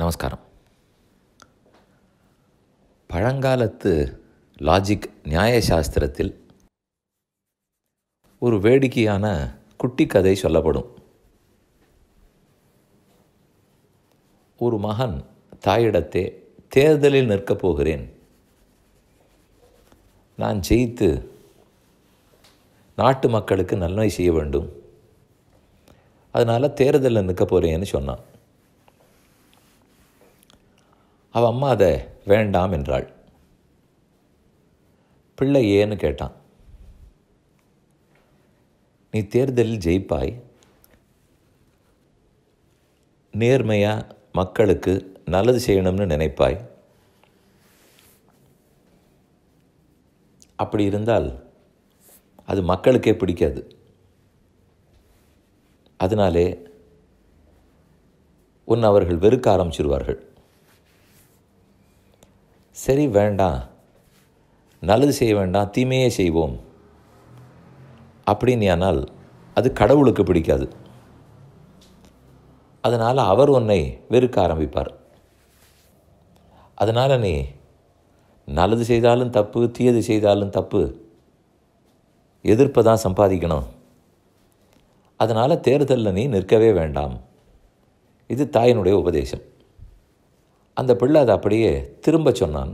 நமஸ்காரம். பழங்காலத்து லாஜிக் நியாயசாஸ்திரத்தில் ஒரு வேடிக்கையான குட்டி கதை சொல்லப்படும். ஒரு மகன் தாயிடத்தே தேர்தலில் நிற்கப் போகிறேன். நான் ஜெயித்து நாட்டு மக்களுக்கு நன்மை செய்ய வேண்டும். அதனால் தேர்தலில் நிற்க போகிறேன்னு சொன்னான். அவள் அம்மா அதை வேண்டாம் என்றாள். பிள்ளை ஏன்னு கேட்டான். நீ தேர்தலில் ஜெயிப்பாய். நேர்மையாக மக்களுக்கு நல்லது செய்யணும்னு நினைப்பாய். அப்படி இருந்தால் அது மக்களுக்கே பிடிக்காது. அதனாலே உன் அவர்கள் வெறுக்க ஆரம்பிச்சிருவார்கள். சரி வேண்டாம். நல்லது செய்ய வேண்டாம் தீமையே செய்வோம். அப்படின்னு ஆனால் அது கடவுளுக்கு பிடிக்காது. அதனால் அவர் உன்னை வெறுக்க ஆரம்பிப்பார். அதனால் நீ நல்லது செய்தாலும் தப்பு தீயது செய்தாலும் தப்பு எதிர்ப்பை தான் சம்பாதிக்கணும். அதனால் தேர்தலில் நீ நிற்கவே வேண்டாம். இது தாயினுடைய உபதேசம். அந்த பிள்ளை அதை அப்படியே திரும்ப சொன்னான்.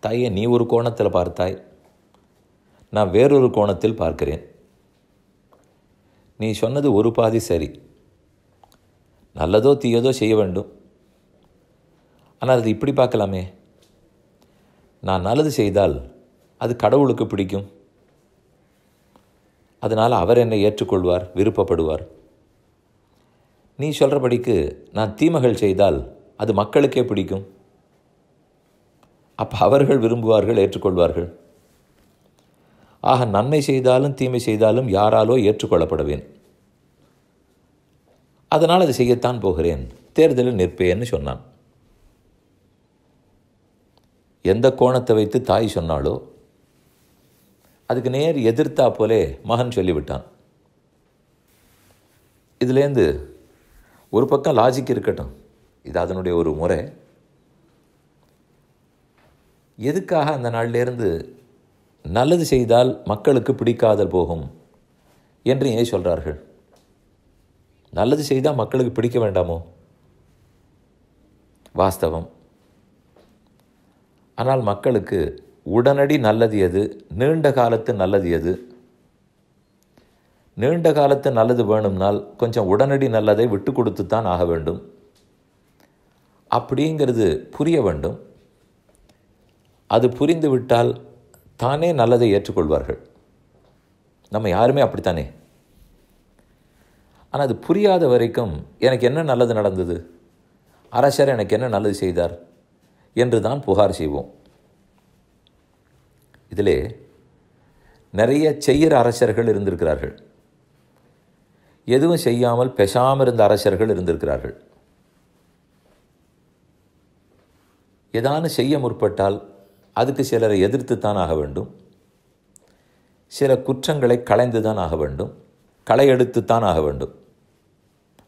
தாயே நீ ஒரு கோணத்தில் பார்த்தாய். நான் வேறொரு கோணத்தில் பார்க்கிறேன். நீ சொன்னது ஒரு பாதி சரி. நல்லதோ தீயதோ செய்ய வேண்டும். ஆனால் அது இப்படி பார்க்கலாமே. நான் நல்லது செய்தால் அது கடவுளுக்கு பிடிக்கும். அதனால் அவர் என்னை ஏற்றுக்கொள்வார் விருப்பப்படுவார். நீ சொல்கிறபடிக்கு நான் தீமைகள் செய்தால் அது மக்களுக்கே பிடிக்கும். அப்போ அவர்கள் விரும்புவார்கள் ஏற்றுக்கொள்வார்கள். ஆக நன்மை செய்தாலும் தீமை செய்தாலும் யாராலோ ஏற்றுக்கொள்ளப்படுவேன். அதனால் அதை செய்யத்தான் போகிறேன். தேர்தலில் நிற்பேன்னு சொன்னான். எந்த கோணத்தை வைத்து தாய் சொன்னாலோ அதுக்கு நேர் எதிர்த்தா போலே மகன் சொல்லிவிட்டான். இதுலேருந்து ஒரு பக்கம் லாஜிக் இருக்கட்டும். இது அதனுடைய ஒரு முறை. எதுக்காக அந்த நாளிலேருந்து நல்லது செய்தால் மக்களுக்கு பிடிக்காதல் போகும் என்று ஏன் சொல்கிறார்கள் நல்லது செய்தால் மக்களுக்கு பிடிக்க வேண்டாமோ? வாஸ்தவம். ஆனால் மக்களுக்கு உடனடி நல்லது எது? நீண்ட காலத்து நல்லது எது? நீண்ட காலத்து நல்லது வேணும்னால் கொஞ்சம் உடனடி நல்லதை விட்டு கொடுத்து தான் ஆக வேண்டும். அப்படிங்கிறது புரிய வேண்டும். அது புரிந்துவிட்டால் தானே நல்லதை ஏற்றுக்கொள்வார்கள். நம்ம யாருமே அப்படித்தானே? ஆனால் அது புரியாத வரைக்கும் எனக்கு என்ன நல்லது நடந்தது? அரசர் எனக்கு என்ன நல்லது செய்தார்? என்று தான் புகார் செய்வோம். இதிலே நிறைய செய்கிற அரசர்கள் இருந்திருக்கிறார்கள். எதுவும் செய்யாமல் பெசாமல் இருந்த அரசர்கள் இருந்திருக்கிறார்கள். ஏதானு செய்ய முற்பட்டால் அதுக்கு சிலரை எதிர்த்துத்தான் ஆக வேண்டும். சில குற்றங்களை களைந்து தான் ஆக வேண்டும். களை எடுத்துத்தான் ஆக வேண்டும்.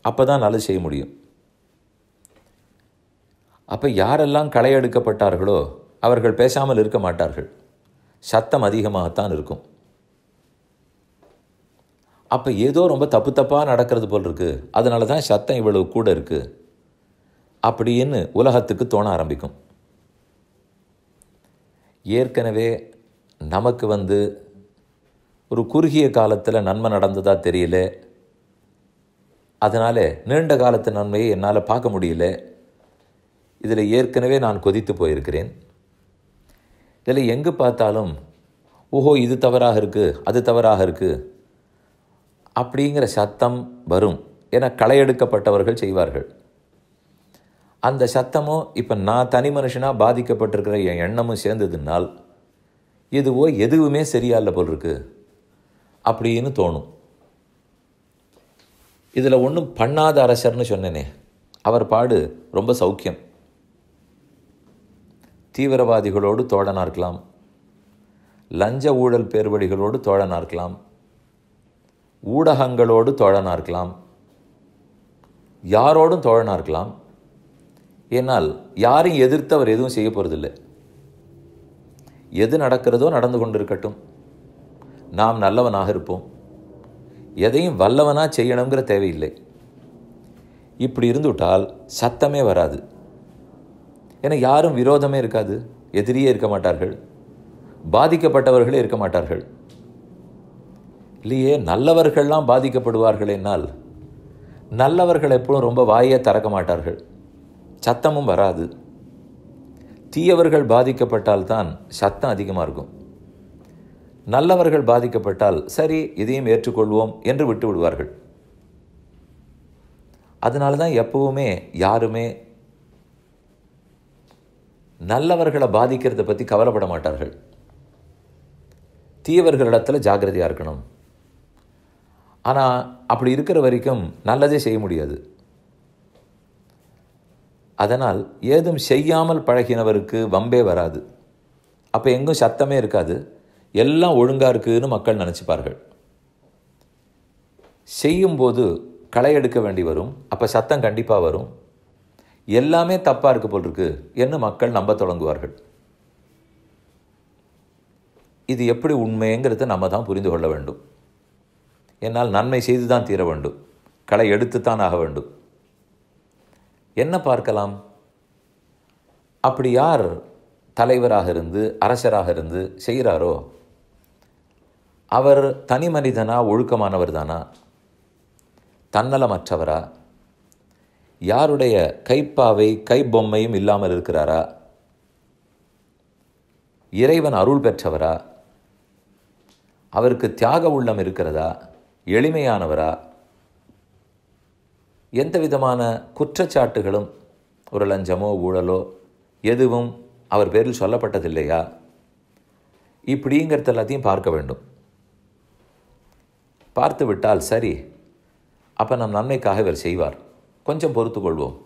அப்போ தான் நல்லது செய்ய முடியும். அப்போ யாரெல்லாம் களை எடுக்கப்பட்டார்களோ அவர்கள் பேசாமல் இருக்க மாட்டார்கள். சத்தம் அதிகமாகத்தான் இருக்கும். அப்போ ஏதோ ரொம்ப தப்பு தப்பாக நடக்கிறது போல் இருக்குது அதனால தான் சத்தம் இவ்வளவு கூட இருக்குது அப்படின்னு உலகத்துக்கு தோண ஆரம்பிக்கும். ஏற்கனவே நமக்கு வந்து ஒரு குறுகிய காலத்தில் நன்மை நடந்ததாக தெரியல. அதனால் நீண்ட காலத்து நன்மையை என்னால் பார்க்க முடியல. இதில் ஏற்கனவே நான் கொதித்து போயிருக்கிறேன். இதில் எங்கே பார்த்தாலும் ஓஹோ இது தவறாக இருக்குது அது தவறாக இருக்குது அப்படிங்கிற சத்தம் வரும் என களையெடுக்கப்பட்டவர்கள் செய்வார்கள். அந்த சத்தமும் இப்போ நான் தனி மனுஷனாக பாதிக்கப்பட்டிருக்கிற என் எண்ணமும் சேர்ந்ததுனால் எதுவோ எதுவுமே சரியா இல்லை போல் இருக்கு அப்படின்னு தோணும். இதில் ஒன்றும் பண்ணாத அரசர்னு சொன்னேனே அவர் பாடு ரொம்ப சௌக்கியம். தீவிரவாதிகளோடு தோழனாக இருக்கலாம் லஞ்ச ஊழல் பேர்வழிகளோடு தோழனாக இருக்கலாம் ஊடகங்களோடு தோழனாக இருக்கலாம். யாரோடும் தோழனாக இருக்கலாம். ஏன்னால் யாரையும் எதிர்த்து அவர் எதுவும் செய்ய போகிறதில்லை எது நடக்கிறதோ நடந்து கொண்டு இருக்கட்டும் நாம் நல்லவனாக இருப்போம். எதையும் வல்லவனாக செய்யணுங்கிற தேவையில்லை. இப்படி இருந்துவிட்டால் சத்தமே வராது. ஏன்னா யாரும் விரோதமே இருக்காது. எதிரியே இருக்க மாட்டார்கள். பாதிக்கப்பட்டவர்களே இருக்க மாட்டார்கள். இல்லையே நல்லவர்கள்லாம் பாதிக்கப்படுவார்கள் என்னால். நல்லவர்கள் எப்பவும் ரொம்ப வாயே திறக்க மாட்டார்கள். சத்தமும் வராது. தீயவர்கள் பாதிக்கப்பட்டால்தான் சத்தம் அதிகமாக இருக்கும். நல்லவர்கள் பாதிக்கப்பட்டால் சரி இதையும் ஏற்றுக்கொள்வோம் என்று விட்டு விடுவார்கள். அதனால தான் எப்பவுமே யாருமே நல்லவர்களை பாதிக்கிறத பற்றி கவலைப்பட மாட்டார்கள். தீயவர்களிடத்தில் ஜாக்கிரதையாக இருக்கணும். ஆனால் அப்படி இருக்கிற வரைக்கும் நல்லதே செய்ய முடியாது. அதனால் ஏதும் செய்யாமல் பழகினவருக்கு வம்பே வராது. அப்போ எங்கும் சத்தமே இருக்காது. எல்லாம் ஒழுங்காக இருக்குதுன்னு மக்கள் நினச்சிப்பார்கள். செய்யும்போது களை எடுக்க வேண்டி வரும். அப்போ சத்தம் கண்டிப்பாக வரும். எல்லாமே தப்பாக இருக்கு போல் இருக்கு என்று மக்கள் நம்ப தொடங்குவார்கள். இது எப்படி உண்மைங்கிறத நம்ம தான் புரிந்து கொள்ள வேண்டும். என்னால் நன்மை செய்து தான் தீர வேண்டும். களை எடுத்துத்தான் ஆக வேண்டும். என்ன பார்க்கலாம்? அப்படி யார் தலைவராக இருந்து அரசராக இருந்து செய்கிறாரோ அவர் தனி மனிதனா ஒழுக்கமானவர் தானா? தன்னலமற்றவரா? யாருடைய கைப்பாவை கைப்பொம்மையும் இல்லாமல் இருக்கிறாரா? இறைவன் அருள் பெற்றவரா? அவருக்கு தியாக உள்ளம் இருக்கிறதா? எளிமையானவரா? எந்த விதமான குற்றச்சாட்டுகளும் ஒரு லஞ்சமோ ஊழலோ எதுவும் அவர் பேரில் சொல்லப்பட்டதில்லையா? இப்படிங்கிறது எல்லாத்தையும் பார்க்க வேண்டும். பார்த்து விட்டால் சரி. அப்போ நம் நன்மைக்காக இவர் செய்வார். கொஞ்சம் பொறுத்து கொள்வோம்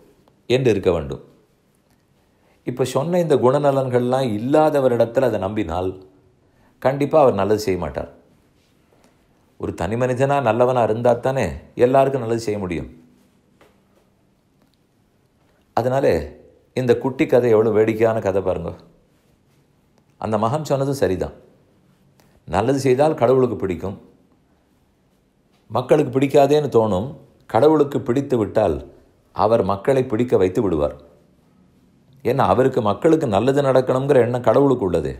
என்று இருக்க வேண்டும். இப்போ சொன்ன இந்த குணநலன்கள்லாம் இல்லாதவரிடத்தில் அதை நம்பினால் கண்டிப்பாக அவர் நல்லது செய்ய மாட்டார். ஒரு தனி மனிதனாக நல்லவனாக இருந்தால் தானே எல்லாருக்கும் நல்லது செய்ய முடியும். அதனால இந்த குட்டி கதை எவ்வளோ வேடிக்கையான கதை பாருங்க. அந்த மகன் சொன்னதும் சரிதான். நல்லது செய்தால் கடவுளுக்கு பிடிக்கும். மக்களுக்கு பிடிக்காதேன்னு தோணும். கடவுளுக்கு பிடித்து விட்டால் அவர் மக்களை பிடிக்க வைத்து விடுவார். ஏன்னா அவருக்கு மக்களுக்கு நல்லது நடக்கணுங்கிற எண்ணம் கடவுளுக்கு உள்ளது.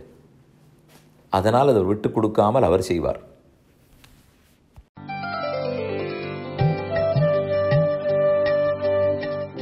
அதனால் அதை விட்டு கொடுக்காமல் அவர் செய்வார்.